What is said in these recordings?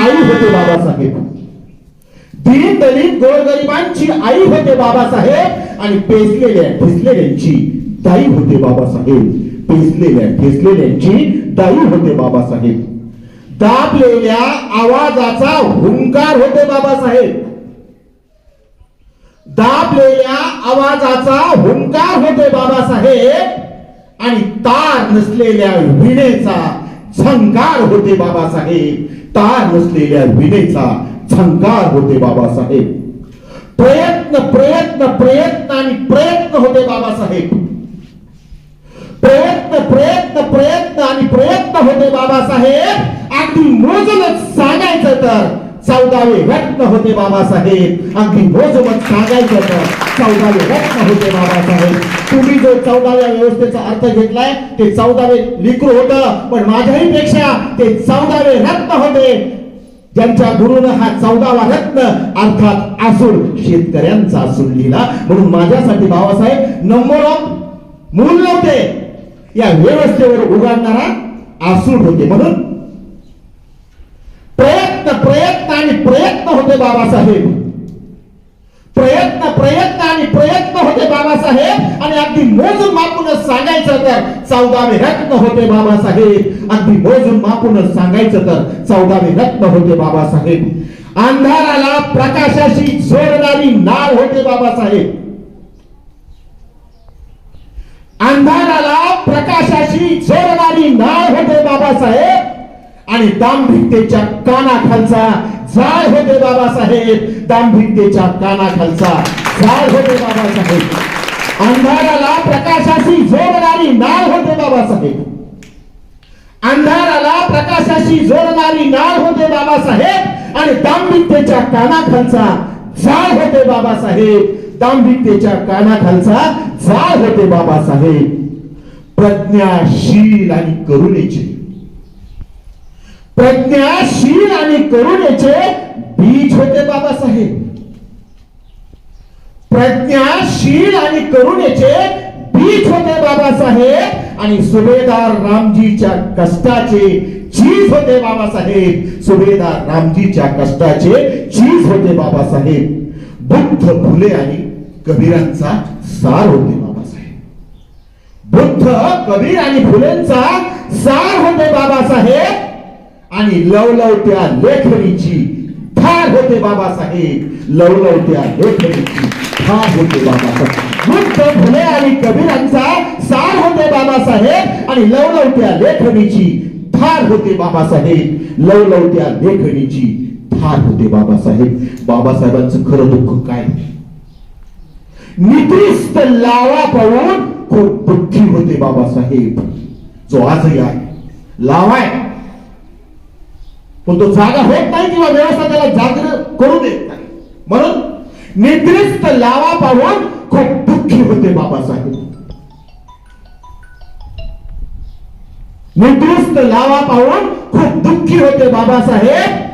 आई होते बाबासाहेब. दीन दलित गोरगरिबांची आई होते बाबासाहेब आणि पेसलेल्या ठेसलेल्यांची दाई होते बाबासाहेब. पेसलेल्या ठेसलेल्यांची दाई होते बाबासाहेब. दाबलेल्या आवाजाचा हुंकार होते बाबासाहेब. दाबलेल्या आवाजाचा हुंकार होते बाबासाहेब आणि तार नसलेल्या विणेचा झंकार होते बाबासाहेब. तार नसलेल्या विनेचा झंकार होते बाबासाहेब. प्रयत्न प्रयत्न प्रयत्न आणि प्रयत्न होते बाबासाहेब. प्रयत्न प्रयत्न प्रयत्न आणि प्रयत्न होते बाबासाहेब. अगदी मोजलच सांगायचं तर चौदावे रत्न होते बाबासाहेब. अगदी मत सांगायचं तर चौदावे रत्न होते बाबासाहेब. तुम्ही जो चौदाव्या व्यवस्थेचा अर्थ घेतलाय ते चौदावे लिखू होतं पण माझ्याही पेक्षा ते चौदावे रत्न होते. ज्यांच्या गुरुनं हा चौदावा रत्न अर्थात आसूड शेतकऱ्यांचा आसूड लिहिला. म्हणून माझ्यासाठी बाबासाहेब नंबर ऑफ मूल नव्हते. या व्यवस्थेवर उघडणारा आसूड होते. म्हणून प्रयत्न आणि प्रयत्न होते बाबासाहेब. प्रयत्न प्रयत्न आणि प्रयत्न होते बाबासाहेब. आणि अगदी मोजून मापूनच सांगायचं तर चौदावे रत्न होते बाबासाहेब. अगदी मोजून मापूनच सांगायचं तर चौदावे रत्न होते बाबासाहेब. अंधाराला प्रकाशाशी जोडणारी नाव होते बाबासाहेब. अंधाराला प्रकाशाशी जोडणारी नाव होते बाबासाहेब. आणि दांभिकतेच्या कानाखालचा जाळ होते बाबासाहेब दांभिकतेच्या कानाखालचा जाळ होते बाबासाहेब. अंधाराला प्रकाशाशी जोडणारी नाळ होते बाबासाहेब. अंधाराला प्रकाशाशी जोडणारी नाळ होते बाबासाहेब आणि दांभिकतेच्या कानाखालचा जाळ होते बाबासाहेब. दांभिकतेच्या कानाखालचा जाळ होते बाबासाहेब. प्रज्ञाशील आणि करुणेची प्रज्ञाशील आणि करुणेचे बीज होते बाबासाहेब. प्रज्ञाशील आणि करुणेचे बीज होते बाबासाहेब आणि सुभेदार रामजीच्या कष्टाचे चीज होते बाबासाहेब. सुभेदार रामजीच्या कष्टाचे चीज होते बाबासाहेब. बुद्ध फुले आणि कबीरांचा सार होते बाबासाहेब. बुद्ध कबीर आणि फुलेंचा सार होते बाबासाहेब. आणि लवलवत्या लेखणीची ठार होते बाबासाहेब. लवलवत्या लेखणीची ठार होते बाबासाहेब. मुक्त भुले आणि कबीरांचा सार होते बाबासाहेब आणि लवलवत्या लेखणीची ठार होते बाबासाहेब. लवलवत्या लेखणीची ठार होते बाबासाहेब. बाबासाहेबांचं खरं दुःख काय? निद्रिस्त लावा पाहून खूप दुःखी होते बाबासाहेब. जो आजही आहे लावाय. पण तो जागा होत नाही किंवा व्यवस्था त्याला जागर करू देत नाही. म्हणून निद्रिस्त लावा पाहून खूप दुःखी होते बाबासाहेब. निद्रिस्त लावा पाहून खूप दुःखी होते बाबासाहेब.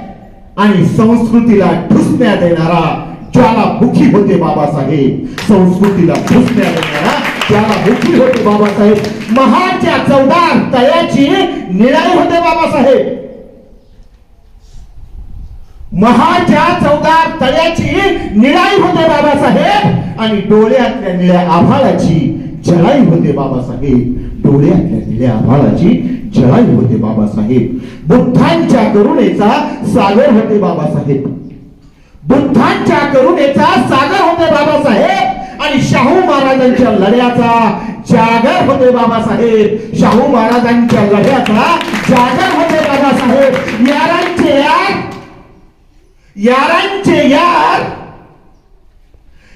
आणि संस्कृतीला ठुसण्या देणारा ज्वालामुखी होते बाबासाहेब. संस्कृतीला ठुसण्या देणारा ज्वालामुखी होते बाबासाहेब. महाच्या चौदार तयाची निळाई होते बाबासाहेब. महाच्या चौदार तळ्याची निळाई होते बाबासाहेब आणि डोळ्यातल्या निळ्या आभाळाची जळाई होते बाबासाहेब. डोळ्यातल्या निळ्या आभाळाची जळाई होते बाबासाहेब. बुद्धांच्या करुणेचा सागर होते बाबासाहेब. बुद्धांच्या करुणेचा सागर होते बाबासाहेब आणि शाहू महाराजांच्या लढ्याचा जागर होते बाबासाहेब. शाहू महाराजांच्या लढ्या यारांचे यार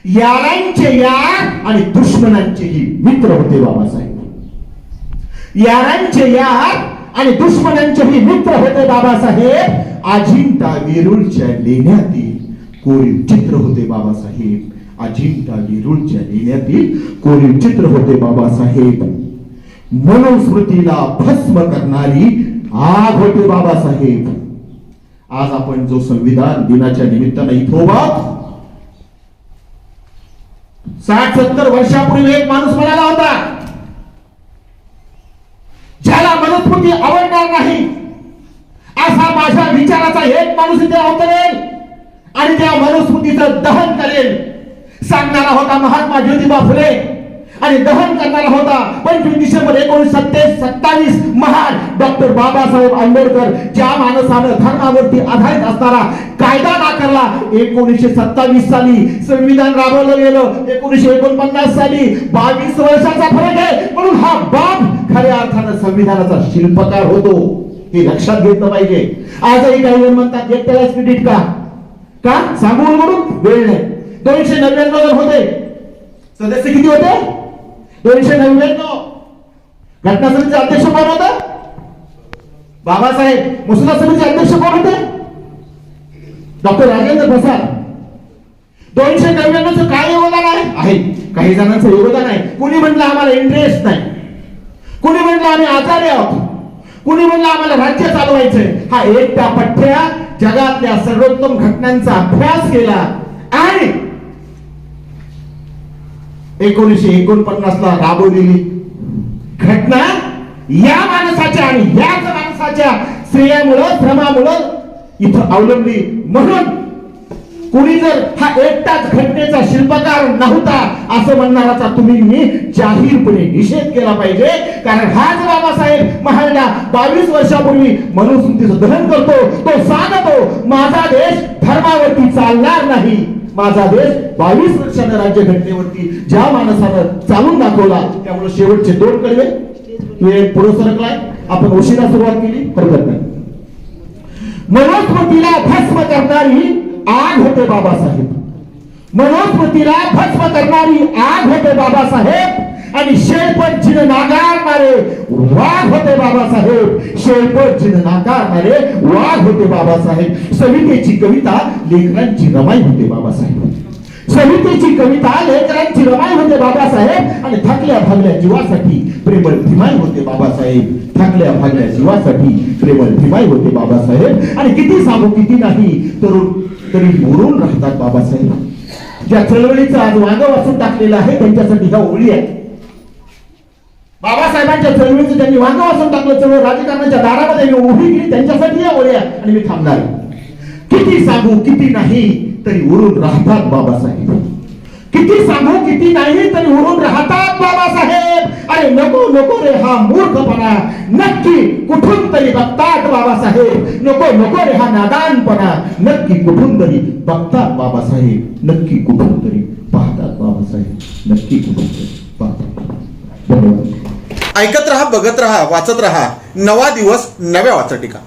यारांचे यार आणि दुश्मनांचेही मित्र होते बाबासाहेब. यारांचे यार आणि दुश्मनांचेही मित्र होते बाबासाहेब. अजिंठा वेरूळच्या लेण्यातील कोरीव चित्र होते बाबासाहेब. अजिंठा वेरूळच्या लेण्यातील कोरीव चित्र होते बाबासाहेब. मनुस्मृतीला भस्म करणारी आग होते बाबासाहेब. आज आपण जो संविधान दिनाच्या निमित्तानं इथं साठ सत्तर वर्षापूर्वी एक माणूस म्हणाला होता ज्याला मला मनुस्मृती आवडणार नाही असा माझ्या विचाराचा एक माणूस इथे अवतरेल आणि त्या मनुस्मृतीचं दहन करेल. सांगणारा होता महात्मा ज्योतिबा फुले. आणि दहन करणारा होता. पंचवीस डिसेंबर एकोणीस सत्तेस सत्तावीस महान डॉक्टर बाबासाहेब आंबेडकर ज्या माणसानं धर्मावरती आधारित असणारा कायदा नाकारला. एकोणीसशे सत्तावीस साली संविधान राबवलं गेलं. एकोणीसशे एकोणपन्नास साली बावीस वर्षाचा फरक आहे. म्हणून हा बाप खऱ्या अर्थानं संविधानाचा शिल्पकार होतो. हे लक्षात घेतलं पाहिजे. आजही काही जण म्हणतात एकट्यालाच क्रेडिट का? का? सांगू म्हणून वेळ नाही. दोनशे नव्याण्णव जण होते सदस्य किती होते? दोनशे नव्याण्णव. घटना समितीचे अध्यक्ष कोण होते? बाबासाहेब मुसला समितीचे अध्यक्ष कोण होते? डॉक्टर राजेंद्र प्रसाद. दोनशे नव्याण्णवचं काय योगदान आहे? आहे. काही जणांचं योगदान आहे. कुणी म्हटलं आम्हाला इंटरेस्ट नाही? कुणी म्हटलं आम्ही आजारी आहोत? कुणी म्हणलं आम्हाला राज्य चालवायचंय? हा एकट्या पठ्या जगातल्या सर्वोत्तम घटनांचा अभ्यास केला आणि एकोणीसशे एकोणपन्नास ला राबवलेली घटना या माणसाच्या आणि याच माणसाच्या श्रेयामुळं श्रमामुळं इथं अवलंबली. म्हणून कुणी जर हा एकटाच घटनेचा शिल्पकार नव्हता असं म्हणणाराचा तुम्ही मी जाहीरपणे निषेध केला पाहिजे. कारण हाच बाबासाहेब महाराजा बावीस वर्षापूर्वी मनुस्मृतीचं दहन करतो तो सांगतो माझा देश धर्मावरती चालणार नाही. माझा देश बावीस वर्षानं राज्य घटनेवरती ज्या माणसानं चालून दाखवला त्यामुळे शेवटचे दोन कडवे वेळ पुढे सरकलाय. आपण उशिरा सुरुवात केली हरकत नाही मनुस्मृतीला भस्म करणारी आग होते बाबासाहेब. मनुस्मृतीला भस्म करणारी आग होते बाबासाहेब. आणि शेळपट जिन नाकारणारे वाघ होते बाबासाहेब. शेळपट जिन नाकारणारे वाघ होते बाबासाहेब. सवितेची कविता लेखनांची रमाई होते बाबासाहेब. सवितेची कविता लेकरांची रमाई होते बाबासाहेब. आणि थकल्या भागल्या जीवासाठी प्रेमळ धिमाई होते बाबासाहेब. थकल्या भागल्या जीवासाठी प्रेमळ धिमाई होते बाबासाहेब. आणि किती सांगू किती नाही तरुण तरी मोरून राहतात बाबासाहेब. ज्या चळवळीचं आज वागव वाचून टाकलेलं आहे त्यांच्यासाठी ह्या ओळी आहे. बाबासाहेबांच्या चळवळीचं त्यांनी वांग वाचून टाकलं चळवळ राजकारणाच्या दारामध्ये मी उभी केली त्यांच्यासाठी या ओळ्या आणि मी थांबणार किती सांगू किती नाही तरी उरून राहतात बाबासाहेब. किती सांगू किती नाही तरी उरून राहतात बाबासाहेब. अरे नको नको रे हा मूर्खपणा. नक्की कुठून तरी बघतात बाबासाहेब. नको नको रे हा नादानपणा. नक्की कुठून तरी बघतात बाबासाहेब. नक्की कुठून तरी पाहतात बाबासाहेब. नक्की कुठून तरी पाहतात. धन्यवाद. ऐकत रहा बघत रहा वाचत रहा. नवा दिवस नव्या वाचटिका.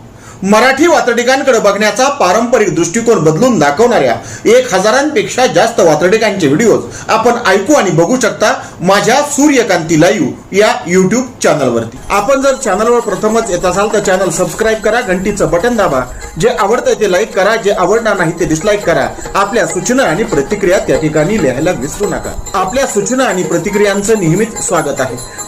मराठी वाचटिकांकडे बघण्याचा पारंपरिक दृष्टिकोन बदलून दाखवणाऱ्या एक हजारांपेक्षा जास्त वाचटिकांचे व्हिडिओज आपण ऐकू आणि बघू शकता माझ्या सूर्यकांती लाईव्ह या युट्यूब चॅनलवरती आपण जर चॅनलवर प्रथमच येत असाल तर चॅनल सबस्क्राईब करा घंटीचं बटन दाबा. जे आवडतंय ते लाईक करा जे आवडणार नाही ते डिसलाईक करा. आपल्या सूचना आणि प्रतिक्रिया त्या ठिकाणी लिहायला विसरू नका. आपल्या सूचना आणि प्रतिक्रियांचं नेहमीच स्वागत आहे.